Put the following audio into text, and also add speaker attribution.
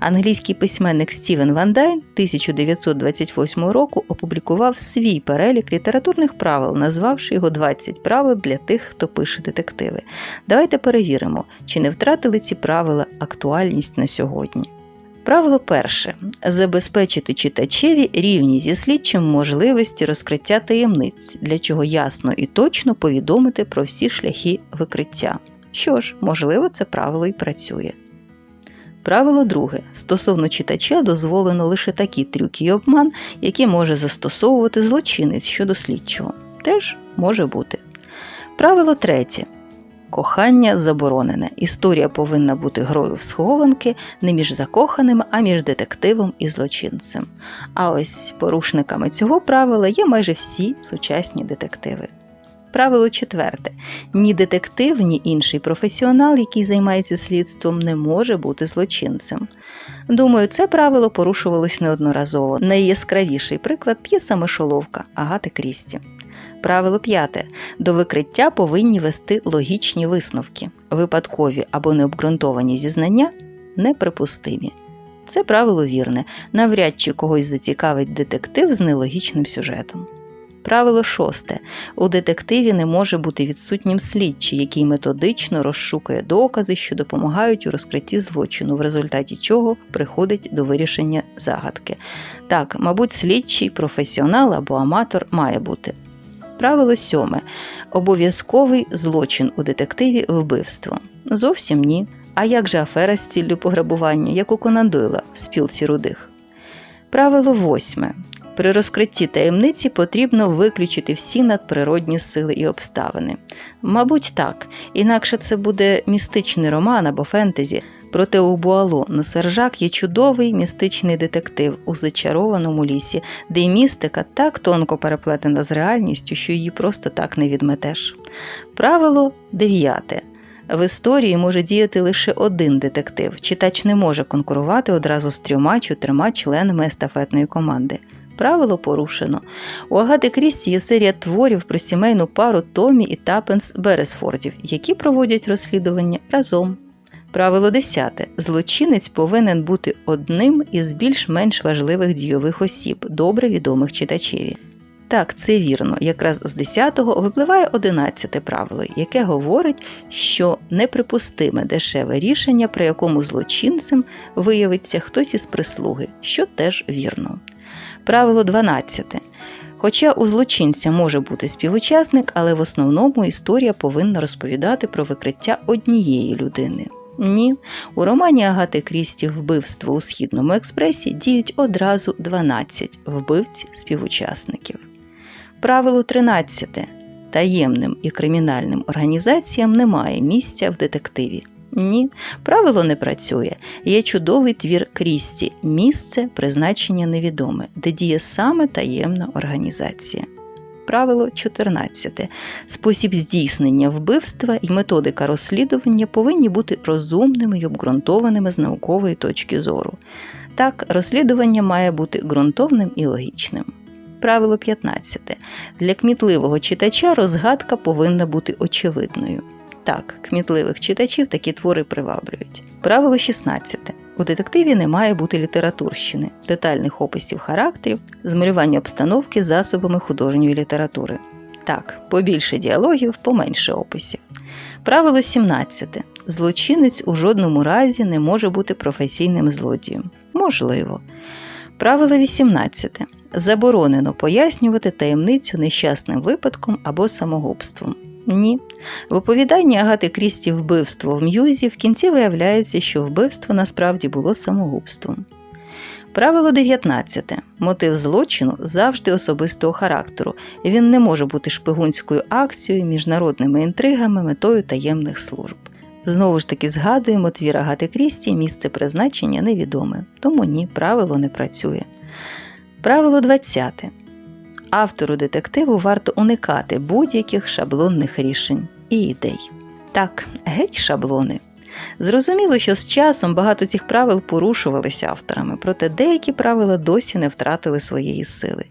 Speaker 1: Англійський письменник Стівен Ван Дайн 1928 року опублікував свій перелік літературних правил, назвавши його 20 правил для тих, хто пише детективи. Давайте перевіримо, чи не втратили ці правила актуальність на сьогодні. Правило перше забезпечити читачеві рівні зі слідчим можливості розкриття таємниць, для чого ясно і точно повідомити про всі шляхи викриття. Що ж, можливо, це правило і працює. Правило друге. Стосовно читача дозволено лише такі трюки і обман, які може застосовувати злочинець щодо слідчого. Теж може бути. Правило третє. Кохання заборонене. Історія повинна бути грою в схованки не між закоханими, а між детективом і злочинцем. А ось порушниками цього правила є майже всі сучасні детективи. Правило четверте: ні детектив, ні інший професіонал, який займається слідством, не може бути злочинцем. Думаю, це правило порушувалось неодноразово. Найяскравіший приклад п'єса Мишоловка Агати Крісті. Правило п'яте. До викриття повинні вести логічні висновки. Випадкові або необґрунтовані зізнання неприпустимі. Це правило вірне. Навряд чи когось зацікавить детектив з нелогічним сюжетом. Правило шосте. У детективі не може бути відсутнім слідчий, який методично розшукує докази, що допомагають у розкритті злочину, в результаті чого приходить до вирішення загадки. Так, мабуть, слідчий, професіонал або аматор має бути. Правило сьоме. Обов'язковий злочин у детективі вбивство. Зовсім ні. А як же афера з ціллю пограбування, як у Конан Дойла в спілці рудих? Правило восьме. При розкритті таємниці потрібно виключити всі надприродні сили і обставини. Мабуть, так, інакше це буде містичний роман або фентезі. Проте у Буало Носержак є чудовий містичний детектив у зачарованому лісі, де й містика так тонко переплетена з реальністю, що її просто так не відметеш. Правило дев'яте. В історії може діяти лише один детектив. Читач не може конкурувати одразу з трьома чи трьома членами естафетної команди. Правило порушено. У Агати Крісті є серія творів про сімейну пару Томі і Тапенс Бересфордів, які проводять розслідування разом. Правило 10. Злочинець повинен бути одним із більш-менш важливих дійових осіб, добре відомих читачеві. Так, це вірно. Якраз з 10-го випливає 11 правило, яке говорить, що неприпустиме дешеве рішення, при якому злочинцем виявиться хтось із прислуги, що теж вірно. Правило 12. Хоча у злочинця може бути співучасник, але в основному історія повинна розповідати про викриття однієї людини. Ні, у романі Агати Крісті Вбивство у Східному експресі діють одразу 12 вбивць співучасників. Правило 13. Таємним і кримінальним організаціям немає місця в детективі. Ні, правило не працює. Є чудовий твір Крісті місце призначення невідоме, де діє саме таємна організація. Правило 14. Спосіб здійснення вбивства і методика розслідування повинні бути розумними й обґрунтованими з наукової точки зору. Так, розслідування має бути ґрунтовним і логічним. Правило 15. Для кмітливого читача розгадка повинна бути очевидною. Так, кмітливих читачів такі твори приваблюють. Правило 16. У детективі не має бути літературщини, детальних описів характерів, змалювання обстановки засобами художньої літератури. Так, побільше діалогів, поменше описів. Правило 17. Злочинець у жодному разі не може бути професійним злодієм. Можливо. Правило 18. Заборонено пояснювати таємницю нещасним випадком або самогубством. Ні. В оповіданні Агати Крісті вбивство в М'юзі в кінці виявляється, що вбивство насправді було самогубством. Правило 19. Мотив злочину завжди особистого характеру. Він не може бути шпигунською акцією, міжнародними інтригами, метою таємних служб. Знову ж таки згадуємо твір Агати Крісті, місце призначення невідоме, тому ні, правило не працює. Правило 20. Автору детективу варто уникати будь-яких шаблонних рішень і ідей. Так, геть шаблони. Зрозуміло, що з часом багато цих правил порушувалися авторами, проте деякі правила досі не втратили своєї сили.